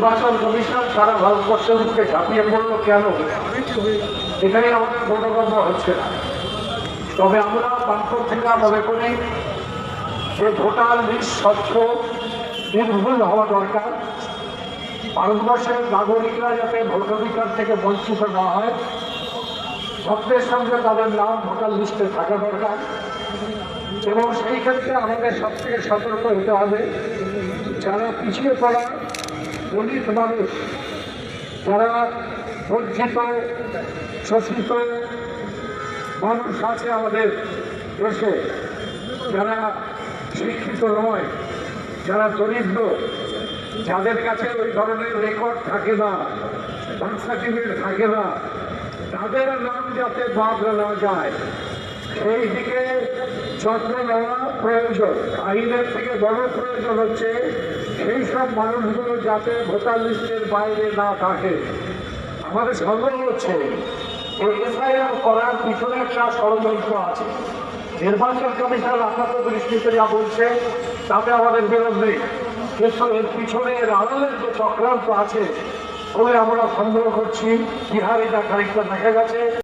নির্বাচন কমিশন সারা ভারতবর্ষের মুখে ঝাঁপিয়ে পড়ল কেন? এখানে আমাদের বোধগম্য হচ্ছে না। তবে আমরা বামপন্থীরা থেকে মনে করি যে ভোটার লিস্ট স্বচ্ছ, নির্ভুল হওয়া দরকার। ভারতবর্ষের নাগরিকরা যাতে ভোটাধিকার থেকে বঞ্চিত না হয়, ভক্তের সঙ্গে তাদের নাম ভোটার লিস্টে থাকা দরকার। এবং সেই ক্ষেত্রে আমাদের সব থেকে সতর্ক হতে হবে, যারা পিছিয়ে পড়া দলিত মানুষ যারা বঞ্চিত শোষিত মানুষ আছে আমাদের দেশে, যারা শিক্ষিত নয়, যারা দরিদ্র, যাদের কাছে ওই ধরনের রেকর্ড থাকে না সার্টিফিকেট থাকে না, তাদের নাম যাতে বাদ না যায়, সেই দিকে যত্ন নেওয়া প্রয়োজন। আইনের থেকে বড় প্রয়োজন হচ্ছে সেই সব মানুষগুলো যাতে ভোটার লিস্টের বাইরে না থাকে। আমাদের সন্দেহ হচ্ছে এই এফআইআর করার পিছনে একটা ষড়যন্ত্র আছে। নির্বাচন কমিশন আপাত দৃষ্টিতে যা বলছে, তাতে আমাদের বিরোধ নেই। কিন্তু এর পিছনে এর আড়ালের যে চক্রান্ত আছে, বলে আমরা সন্দেহ করছি, বিহারে যা খানিকটা দেখা গেছে।